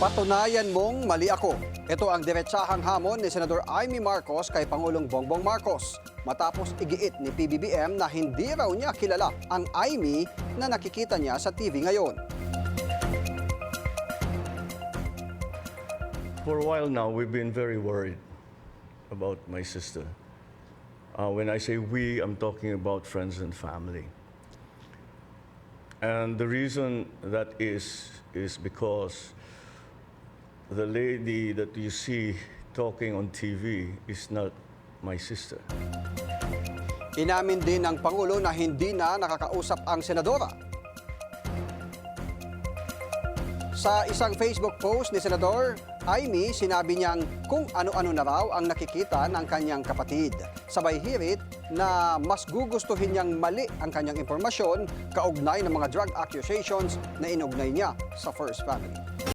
Patunayan mong mali ako. Ito ang diretsahang hamon ni Senador Amy Marcos kay Pangulong Bongbong Marcos matapos igiit ni PBBM na hindi raw niya kilala ang Amy na nakikita niya sa TV ngayon. For a while now, we've been very worried about my sister. Uh, when I say we, I'm talking about friends and family. And the reason that is, is because the lady that you see talking on TV is not my sister. Inamin din ng Pangulo na hindi na nakakausap ang senadora. Sa isang Facebook post ni Senador Amy, sinabi niyang kung ano-ano na raw ang nakikita ng kanyang kapatid. Sabay hirit na mas gugustuhin niyang mali ang kanyang impormasyon kaugnay ng mga drug accusations na inugnay niya sa First Family.